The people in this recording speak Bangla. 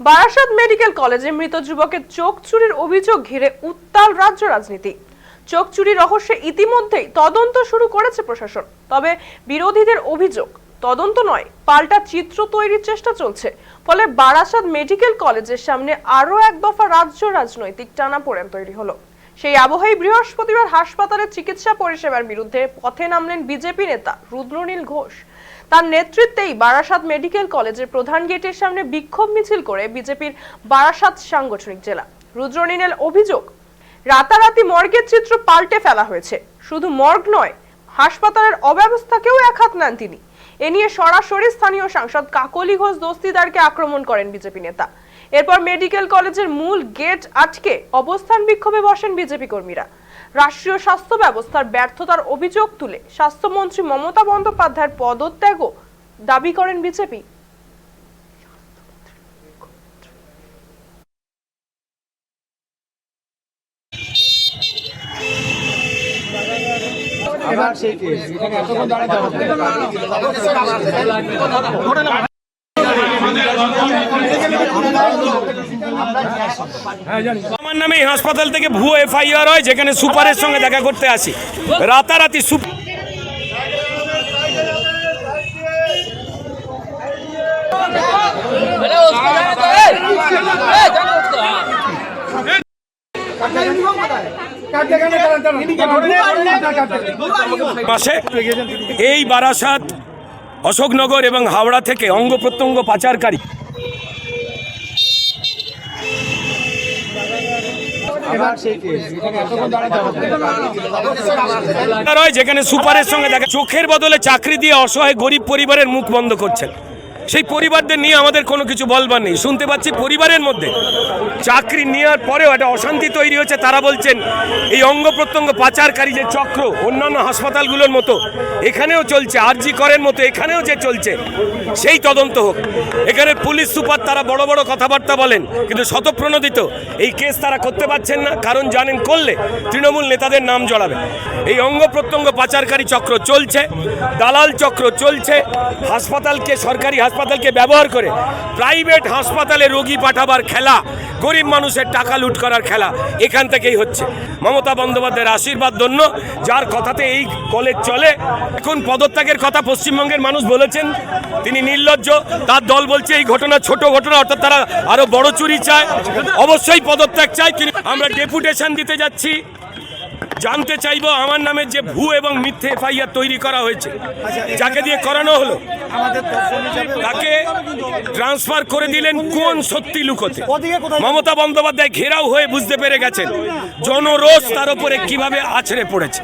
বারাসাত মেডিকেল কলেজে মৃত যুবকের চোখ চুরির অভিযোগ ঘিরে উত্তাল রাজ্য রাজনীতি। চোখ চুরি রহস্যে ইতিমধ্যেই তদন্ত শুরু করেছে প্রশাসন। তবে বিরোধীদের অভিযোগ, তদন্ত নয়, পাল্টা চিত্র তৈরির চেষ্টা চলছে। ফলে বারাসাত মেডিকেল কলেজের সামনে আরও এক দফা রাজ্য রাজনৈতিক টানাপোড়েন তৈরি হলো। সেই আবহেই বৃহস্পতিবার হাসপাতালের চিকিৎসা পরিষেবার বিরুদ্ধে পথে নামলেন বিজেপি নেতা রুদ্রনীল ঘোষ। তার নেতৃত্বেই বারাসাত মেডিকেল কলেজের প্রধান গেটের সামনে বিক্ষোভ মিছিল করে বিজেপির বারাসাত সাংগঠনিক জেলা। রুদ্রনীলের অভিযোগ, রাতারাতি মর্গের চিত্র পাল্টে ফেলা হয়েছে। শুধু মর্গ নয়, হাসপাতালের অব্যবস্থাকেও এক হাত নেন তিনি। এ নিয়ে সরাসরি স্থানীয় সাংসদ কাকলি ঘোষ দস্তিদারকে আক্রমণ করেন বিজেপি নেতা। এরপর মেডিকেল কলেজের মূল গেট আটকে অবস্থান বিক্ষোভে বসেন বিজেপি কর্মীরা। রাষ্ট্রীয় স্বাস্থ্য ব্যবস্থার ব্যর্থতার অভিযোগ তুলে স্বাস্থ্যমন্ত্রী মমতা বন্দ্যোপাধ্যায়ের পদত্যাগও দাবি করেন বিজেপি। আবার সেই কেস। এখানে এতক্ষণ দাঁড়াতে হবে আমার নামে হাসপাতাল থেকে ভুয়ো এফআইআর হয় যেখানে সুপারের সঙ্গে দেখা করতে আসি। রাতারাতি সুপার এই বারাসাত অশোকনগর এবং হাওড়া থেকে অঙ্গ প্রত্যঙ্গ পাচারকারী। যেখানে সুপারের সঙ্গে দেখা চোখের বদলে চাকরি দিয়ে অসহায় গরিব পরিবারের মুখ বন্ধ করছেন। সেই পরিবারদের নিয়ে আমাদের কোনো কিছু বলবার নেই। শুনতে পাচ্ছি পরিবারের মধ্যে। চাকরি নেওয়ার পরেও একটা অশান্তি তৈরি হচ্ছে তারা বলছেন, এই অঙ্গ প্রত্যঙ্গ পাচারকারী যে চক্র, অন্যান্য হাসপাতালগুলোর মতো, এখানেও চলছে। আরজি করের মতো এখানেও যে চলছে, সেই তদন্ত হোক। এখানে পুলিশ সুপার তারা বড় বড় কথাবার্তা বলেন, কিন্তু শতপ্রণোদিত এই কেস তারা করতে পারছেন না। কারণ জানেন, করলে তৃণমূল নেতাদের নাম জড়াবে। এই অঙ্গ প্রত্যঙ্গ পাচারকারী চক্র চলছে, দালাল চক্র চলছে। হাসপাতালকে সরকারি হাসপাতালকে ব্যবহার করে প্রাইভেট হাসপাতালে রোগী পাঠাবার খেলা, গরিব মানুষের টাকা লুট করার খেলা এখান থেকেই হচ্ছে। মমতা বন্দ্যোপাধ্যায়ের আশীর্বাদ ধন্য, যার কথাতে এই কলেজ চলে। এখন পদত্যাগের কথা পশ্চিমবঙ্গের মানুষ বলেছেন, তিনি নির্লজ্জ, তার দল বলছে এই ঘটনা ছোট ঘটনা, অর্থাৎ তারা আরও বড় চুরি চায়। অবশ্যই পদত্যাগ চায় আমরা ডেপুটেশন দিতে যাচ্ছি। জানতে চাইব আমার নামে যে ভু এবং মিথ্যে এফআইআর তৈরি করা হয়েছে। যাকে দিয়ে করানো হলো? তাকে ট্রান্সফার করে দিলেন কোন সত্যি লুকোতে। মমতা বন্দ্যোপাধ্যায় ঘেরাও হয়ে বুঝতে পেরে গেছেন। জনরোষ তার উপরে কীভাবে আছড়ে পড়েছে।